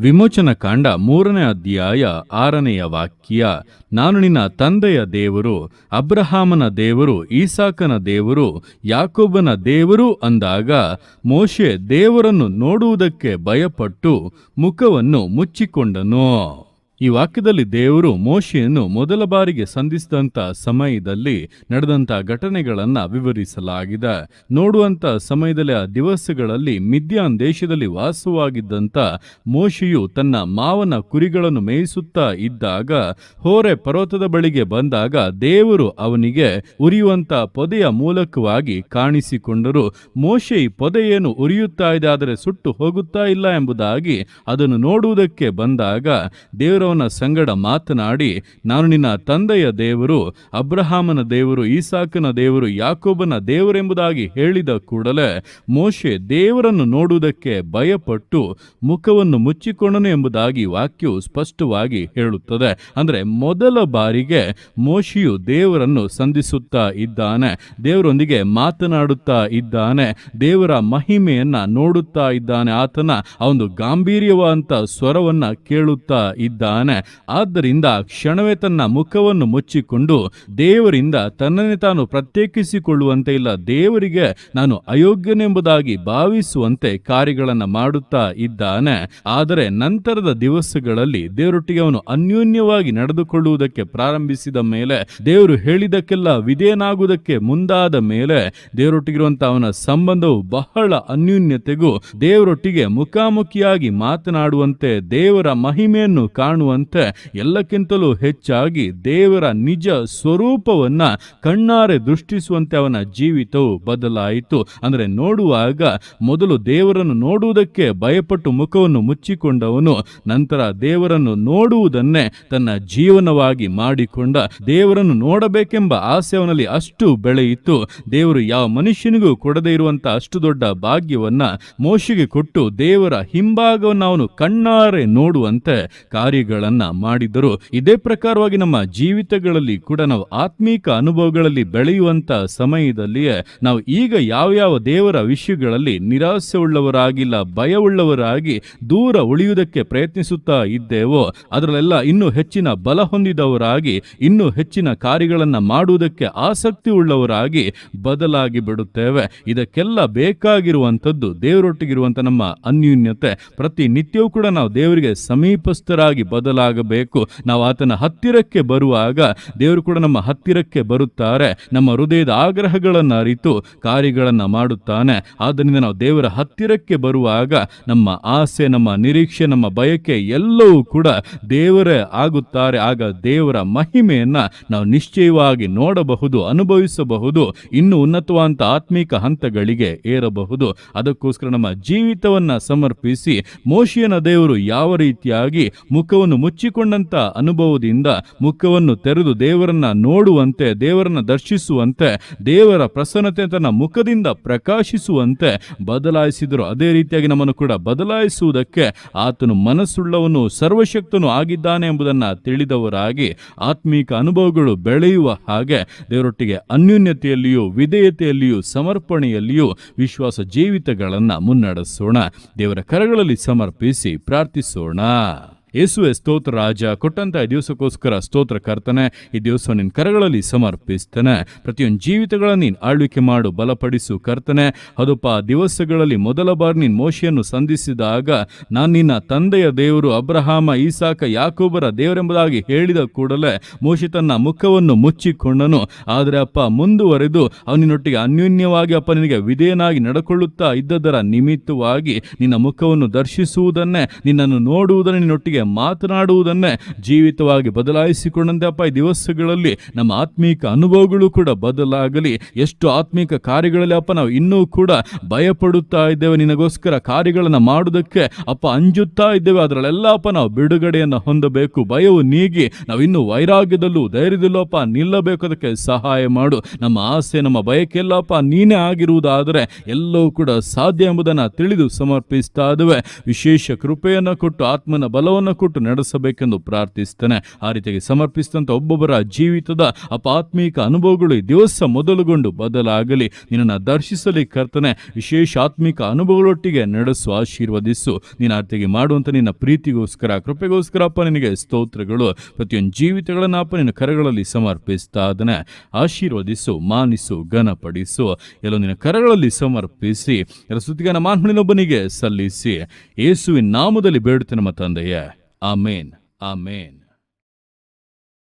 ವಿಮೋಚನ ಕಾಂಡ ಮೂರನೇ ಅಧ್ಯಾಯ ಆರನೆಯ ವಾಕ್ಯ. ನಾನು ನಿನ್ನ ತಂದೆಯ ದೇವರು, ಅಬ್ರಹಾಮನ ದೇವರು, ಈಸಾಕನ ದೇವರು, ಯಾಕೋಬನ ದೇವರು ಅಂದಾಗ ಮೋಶೆ ದೇವರನ್ನು ನೋಡುವುದಕ್ಕೆ ಭಯಪಟ್ಟು ಮುಖವನ್ನು ಮುಚ್ಚಿಕೊಂಡನು. ಈ ವಾಕ್ಯದಲ್ಲಿ ದೇವರು ಮೋಶೆಯನ್ನು ಮೊದಲ ಬಾರಿಗೆ ಸಂಧಿಸಿದಂಥ ಸಮಯದಲ್ಲಿ ನಡೆದಂಥ ಘಟನೆಗಳನ್ನ ವಿವರಿಸಲಾಗಿದೆ. ನೋಡುವಂತ ಸಮಯದಲ್ಲಿ, ಆ ದಿವಸಗಳಲ್ಲಿ ಮಿದ್ಯಾನ್ ದೇಶದಲ್ಲಿ ವಾಸವಾಗಿದ್ದಂಥ ಮೋಶೆಯು ತನ್ನ ಮಾವನ ಕುರಿಗಳನ್ನು ಮೇಯಿಸುತ್ತಾ ಇದ್ದಾಗ, ಹೋರೆ ಪರ್ವತದ ಬಳಿಗೆ ಬಂದಾಗ ದೇವರು ಅವನಿಗೆ ಉರಿಯುವಂತ ಪೊದೆಯ ಮೂಲಕವಾಗಿ ಕಾಣಿಸಿಕೊಂಡರು. ಮೋಶೆ ಈ ಪೊದೆಯನ್ನು ಉರಿಯುತ್ತಾ ಇದೆ ಆದರೆ ಸುಟ್ಟು ಹೋಗುತ್ತಾ ಇಲ್ಲ ಎಂಬುದಾಗಿ ಅದನ್ನು ನೋಡುವುದಕ್ಕೆ ಬಂದಾಗ ದೇವರವನ ಸಂಗಡ ಮಾತನಾಡಿ, ನಾನು ನಿನ್ನ ತಂದೆಯ ದೇವರು, ಅಬ್ರಹಾಮನ ದೇವರು, ಈಸಾಕನ ದೇವರು, ಯಾಕೋಬನ ದೇವರೆಂಬುದಾಗಿ ಹೇಳಿದ ಕೂಡಲೇ ಮೋಶೆ ದೇವರನ್ನು ನೋಡುವುದಕ್ಕೆ ಭಯಪಟ್ಟು ಮುಖವನ್ನು ಮುಚ್ಚಿಕೊಂಡನು ಎಂಬುದಾಗಿ ವಾಕ್ಯವು ಸ್ಪಷ್ಟವಾಗಿ ಹೇಳುತ್ತದೆ. ಅಂದರೆ ಮೊದಲ ಬಾರಿಗೆ ಮೋಶಿಯು ದೇವರನ್ನು ಸಂಧಿಸುತ್ತಾ ಇದ್ದಾನೆ, ದೇವರೊಂದಿಗೆ ಮಾತನಾಡುತ್ತಾ ಇದ್ದಾನೆ, ದೇವರ ಮಹಿಮೆಯನ್ನ ನೋಡುತ್ತಾ ಇದ್ದಾನೆ, ಆತನ ಒಂದು ಗಾಂಭೀರ್ಯವಾದಂಥ ಸ್ವರವನ್ನ ಕೇಳುತ್ತಾ ಇದ್ದಾನೆ. ಆದ್ದರಿಂದ ಕ್ಷಣವೇ ತನ್ನ ಮುಖವನ್ನು ಮುಚ್ಚಿಕೊಂಡು ದೇವರಿಂದ ತನ್ನನ್ನೇ ತಾನು ಪ್ರತ್ಯೇಕಿಸಿಕೊಳ್ಳುವಂತೆ ಇಲ್ಲ, ದೇವರಿಗೆ ನಾನು ಅಯೋಗ್ಯನೆಂಬುದಾಗಿ ಭಾವಿಸುವಂತೆ ಕಾರ್ಯಗಳನ್ನು ಮಾಡುತ್ತಾ ಇದ್ದಾನೆ. ಆದರೆ ನಂತರದ ದಿವಸಗಳಲ್ಲಿ ದೇವರೊಟ್ಟಿಗೆ ಅವನು ಅನ್ಯೋನ್ಯವಾಗಿ ನಡೆದುಕೊಳ್ಳುವುದಕ್ಕೆ ಪ್ರಾರಂಭಿಸಿದ ಮೇಲೆ, ದೇವರು ಹೇಳಿದಕ್ಕೆಲ್ಲ ವಿಧೇಯನಾಗುವುದಕ್ಕೆ ಮುಂದಾದ ಮೇಲೆ ದೇವರೊಟ್ಟಿಗಿರುವಂತಹ ಅವನ ಸಂಬಂಧವು ಬಹಳ ಅನ್ಯೂನ್ಯತೆಗೂ ದೇವರೊಟ್ಟಿಗೆ ಮುಖಾಮುಖಿಯಾಗಿ ಮಾತನಾಡುವಂತೆ ದೇವರ ಮಹಿಮೆಯನ್ನು ಕಾಣುವಂತೆ ಎಲ್ಲಕ್ಕಿಂತಲೂ ಹೆಚ್ಚಾಗಿ ದೇವರ ನಿಜ ಸ್ವರೂಪವನ್ನ ಕಣ್ಣಾರೆ ದೃಷ್ಟಿಸುವಂತೆ ಅವನ ಜೀವಿತವು ಬದಲಾಯಿತು. ಅಂದರೆ ನೋಡುವಾಗ ಮೊದಲು ದೇವರನ್ನು ನೋಡುವುದಕ್ಕೆ ಭಯಪಟ್ಟು ಮುಖವನ್ನು ಮುಚ್ಚಿಕೊಂಡವನು, ನಂತರ ದೇವರನ್ನು ನೋಡುವುದನ್ನೇ ತನ್ನ ಜೀವನವಾಗಿ ಮಾಡಿಕೊಂಡ. ದೇವರನ್ನು ನೋಡಬೇಕೆಂಬ ಆಸೆ ಅವನಲ್ಲಿ ಅಷ್ಟು ಬೆಳೆಯಿತು. ದೇವರು ಯಾವ ಮನುಷ್ಯನಿಗೂ ಕೊಡದೇ ಇರುವಂತಹ ಅಷ್ಟು ದೊಡ್ಡ ಭಾಗ್ಯವನ್ನ ಮೋಶಿಗೆ ಕೊಟ್ಟು ದೇವರ ಹಿಂಭಾಗವನ್ನು ಅವನು ಕಣ್ಣಾರೆ ನೋಡುವಂತೆ ಕಾರ್ಯಗಳನ್ನ ಮಾಡಿದರು ಇದೇ ಪ್ರಕಾರವಾಗಿ ನಮ್ಮ ಜೀವಿತಗಳಲ್ಲಿ ಕೂಡ ನಾವು ಆತ್ಮೀಕ ಅನುಭವಗಳಲ್ಲಿ ಬೆಳೆಯುವಂತ ಸಮಯದಲ್ಲಿಯೇ ನಾವು ಈಗ ಯಾವ ಯಾವ ದೇವರ ವಿಷಯಗಳಲ್ಲಿ ನಿರಾಸೆ ಉಳ್ಳವರಾಗಿಲ್ಲ ಭಯವುಳ್ಳವರಾಗಿ ದೂರ ಉಳಿಯುವುದಕ್ಕೆ ಪ್ರಯತ್ನಿಸುತ್ತಾ ಇದ್ದೇವೋ, ಅದರಲ್ಲೆಲ್ಲ ಇನ್ನೂ ಹೆಚ್ಚಿನ ಬಲ ಹೊಂದಿದವರಾಗಿ, ಇನ್ನೂ ಹೆಚ್ಚಿನ ಕಾರ್ಯಗಳನ್ನ ಮಾಡುವುದಕ್ಕೆ ಆಸಕ್ತಿ ಉಳ್ಳವರಾಗಿ ಬದಲಾಗಿ ಬಿಡುತ್ತೇವೆ. ಇದಕ್ಕೆಲ್ಲ ಬೇಕಾಗಿರುವಂಥದ್ದು ದೇವರೊಟ್ಟಿಗಿರುವಂತ ನಮ್ಮ ಅನ್ಯೂನ್ಯತೆ. ಪ್ರತಿ ನಿತ್ಯವೂ ಕೂಡ ನಾವು ದೇವರಿಗೆ ಸಮೀಪಸ್ಥರಾಗಿ ಬದಲಾಗಬೇಕು. ನಾವು ಆತನ ಹತ್ತಿರಕ್ಕೆ ಬರುವಾಗ ದೇವರು ಕೂಡ ನಮ್ಮ ಹತ್ತಿರಕ್ಕೆ ಬರುತ್ತಾರೆ. ನಮ್ಮ ಹೃದಯದ ಆಗ್ರಹಗಳನ್ನು ಅರಿತು ಕಾರ್ಯಗಳನ್ನು ಮಾಡುತ್ತಾನೆ. ಆದ್ದರಿಂದ ನಾವು ದೇವರ ಹತ್ತಿರಕ್ಕೆ ಬರುವಾಗ ನಮ್ಮ ಆಸೆ, ನಮ್ಮ ನಿರೀಕ್ಷೆ, ನಮ್ಮ ಬಯಕೆ ಎಲ್ಲವೂ ಕೂಡ ದೇವರೇ ಆಗುತ್ತಾರೆ. ಆಗ ದೇವರ ಮಹಿಮೆಯನ್ನು ನಾವು ನಿಶ್ಚಯವಾಗಿ ನೋಡಬಹುದು, ಅನುಭವಿಸಬಹುದು, ಇನ್ನು ಉನ್ನತವಾದಂಥ ಆತ್ಮಿಕ ಹಂತಗಳಿಗೆ ಏರಬಹುದು. ಅದಕ್ಕೋಸ್ಕರ ನಮ್ಮ ಜೀವಿತವನ್ನ ಸಮರ್ಪಿಸಿ ಮೋಶಿಯನ ದೇವರು ಯಾವ ರೀತಿಯಾಗಿ ಮುಖವನ್ನು ಮುಚ್ಚಿಕೊಂಡಂತ ಅನುಭವದಿಂದ ಮುಖವನ್ನು ತೆರೆದು ದೇವರನ್ನ ನೋಡುವಂತೆ, ದೇವರನ್ನ ದರ್ಶಿಸುವಂತೆ, ದೇವರ ಪ್ರಸನ್ನತೆ ತನ್ನ ಮುಖದಿಂದ ಪ್ರಕಾಶಿಸುವಂತೆ ಬದಲಾಯಿಸಿದರು. ಅದೇ ರೀತಿಯಾಗಿ ನಮ್ಮನ್ನು ಕೂಡ ಬದಲಾಯಿಸುವುದಕ್ಕೆ ಆತನು ಮನಸ್ಸುಳ್ಳವನು, ಸರ್ವಶಕ್ತನು ಆಗಿದ್ದಾನೆ ಎಂಬುದನ್ನು ತಿಳಿದವರಾಗಿ ಆತ್ಮೀಕ ಅನುಭವಗಳು ಬೆಳೆಯುವ ಹಾಗೆ ದೇವರೊಟ್ಟಿಗೆ ಅನ್ಯೂನ್ಯತೆಯಲ್ಲಿಯೂ, ವಿಧೇಯತೆಯಲ್ಲಿಯೂ, ಸಮರ್ಪಣೆಯಲ್ಲಿಯೂ ವಿಶ್ವಾಸ ಜೀವಿತಗಳನ್ನು ಮುನ್ನಡೆಸೋಣ. ದೇವರ ಕರಗಳಲ್ಲಿ ಸಮರ್ಪಿಸಿ ಪ್ರಾರ್ಥಿಸೋಣ. ಯೇಸುವೆ ಸ್ತೋತ್ರ ರಾಜ, ಕೊಟ್ಟಂತ ಈ ದಿವಸಕ್ಕೋಸ್ಕರ ಸ್ತೋತ್ರ ಕರ್ತನೆ, ಈ ದಿವಸ ನಿನ್ನ ಕರಗಳಲ್ಲಿ ಸಮರ್ಪಿಸ್ತೇನೆ. ಪ್ರತಿಯೊಂದು ಜೀವಿತಗಳನ್ನು ನೀನು ಆಳ್ವಿಕೆ ಮಾಡು, ಬಲಪಡಿಸು ಕರ್ತನೆ. ಅದಪ್ಪ ದಿವಸಗಳಲ್ಲಿ ಮೊದಲ ಬಾರಿ ನಿನ್ನ ಮೋಶಿಯನ್ನು ಸಂಧಿಸಿದಾಗ ನಾನು ನಿನ್ನ ತಂದೆಯ ದೇವರು ಅಬ್ರಹಾಮ ಈಸಾಕ ಯಾಕೋಬರ ದೇವರೆಂಬುದಾಗಿ ಹೇಳಿದ ಕೂಡಲೇ ಮೋಶೆ ತನ್ನ ಮುಖವನ್ನು ಮುಚ್ಚಿಕೊಂಡನು. ಆದರೆ ಅಪ್ಪ, ಮುಂದುವರೆದು ಅವನಿನೊಟ್ಟಿಗೆ ಅನ್ಯೋನ್ಯವಾಗಿ ಅಪ್ಪ ನಿನಗೆ ವಿಧೇಯನಾಗಿ ನಡೆಕೊಳ್ಳುತ್ತಾ ಇದ್ದದರ ನಿಮಿತ್ತವಾಗಿ ನಿನ್ನ ಮುಖವನ್ನು ದರ್ಶಿಸುವುದನ್ನೇ ನಿನ್ನನ್ನು ನೋಡುವುದನ್ನು ನಿನ್ನೊಟ್ಟಿಗೆ ಮಾತನಾಡುವುದನ್ನೇ ಜೀವಿತವಾಗಿ ಬದಲಾಯಿಸಿಕೊಂಡಂತೆ ಅಪ್ಪ, ಈ ದಿವಸಗಳಲ್ಲಿ ನಮ್ಮ ಆತ್ಮೀಕ ಅನುಭವಗಳು ಕೂಡ ಬದಲಾಗಲಿ. ಎಷ್ಟು ಆತ್ಮೀಕ ಕಾರ್ಯಗಳಲ್ಲಿ ಅಪ್ಪ, ನಾವು ಇನ್ನೂ ಕೂಡ ಭಯಪಡುತ್ತಾ ಇದ್ದೇವೆ. ನಿನಗೋಸ್ಕರ ಕಾರ್ಯಗಳನ್ನು ಮಾಡುವುದಕ್ಕೆ ಅಪ್ಪ ಅಂಜುತ್ತಾ ಇದ್ದೇವೆ. ಅದರಲ್ಲೆಲ್ಲ ಅಪ್ಪ, ನಾವು ಬಿಡುಗಡೆಯನ್ನು ಹೊಂದಬೇಕು. ಭಯವು ನೀಗಿ, ನಾವು ಇನ್ನೂ ವೈರಾಗ್ಯದಲ್ಲೂ ಧೈರ್ಯದಲ್ಲೂ ಅಪ್ಪ ನಿಲ್ಲಬೇಕು. ಅದಕ್ಕೆ ಸಹಾಯ ಮಾಡು. ನಮ್ಮ ಆಸೆ, ನಮ್ಮ ಬಯಕೆಲ್ಲ ಅಪ್ಪ ನೀನೇ ಆಗಿರುವುದಾದರೆ ಎಲ್ಲವೂ ಕೂಡ ಸಾಧ್ಯ ಎಂಬುದನ್ನು ತಿಳಿದು ಸಮರ್ಪಿಸ್ತಾ ಇದ್ದೇವೆ. ವಿಶೇಷ ಕೃಪೆಯನ್ನು ಕೊಟ್ಟು ಆತ್ಮನ ಬಲವನ್ನು ಕೊಟ್ಟು ನಡೆಸಬೇಕೆಂದು ಪ್ರಾರ್ಥಿಸ್ತೇನೆ ಆ ರೀತಿಯಾಗಿ ಸಮರ್ಪಿಸಿದಂಥ ಒಬ್ಬೊಬ್ಬರ ಜೀವಿತದ ಅಪಾತ್ಮೀಕ ಅನುಭವಗಳು ಈ ದಿವಸ ಮೊದಲುಗೊಂಡು ಬದಲಾಗಲಿ. ನಿನ್ನನ್ನು ದರ್ಶಿಸಲಿ ಕರ್ತನೆ. ವಿಶೇಷ ಆತ್ಮಿಕ ಅನುಭವಗಳೊಟ್ಟಿಗೆ ನಡೆಸು, ಆಶೀರ್ವದಿಸು. ನೀನು ಆ ರೀತಿಯಾಗಿ ಮಾಡುವಂಥ ನಿನ್ನ ಪ್ರೀತಿಗೋಸ್ಕರ, ಕೃಪೆಗೋಸ್ಕರ ಅಪ್ಪ ನಿನಗೆ ಸ್ತೋತ್ರಗಳು. ಪ್ರತಿಯೊಂದು ಜೀವಿತಗಳನ್ನು ಅಪ್ಪ ನಿನ್ನ ಕರಗಳಲ್ಲಿ ಸಮರ್ಪಿಸ್ತಾ ಅದನ್ನು ಆಶೀರ್ವದಿಸು, ಮಾನಿಸು, ಘನಪಡಿಸು. ಎಲ್ಲೋ ನಿನ್ನ ಕರಗಳಲ್ಲಿ ಸಮರ್ಪಿಸಿ. ಎಲ್ಲ ಸುದ್ದಿಗಾನ ಮಾನ್ಮನಿನೊಬ್ಬನಿಗೆ ಸಲ್ಲಿಸಿ. ಯೇಸುವಿನ ನಾಮದಲ್ಲಿ ಬೇಡುತ್ತೆ ನಮ್ಮ ತಂದೆಯೇ. Amen. Amen.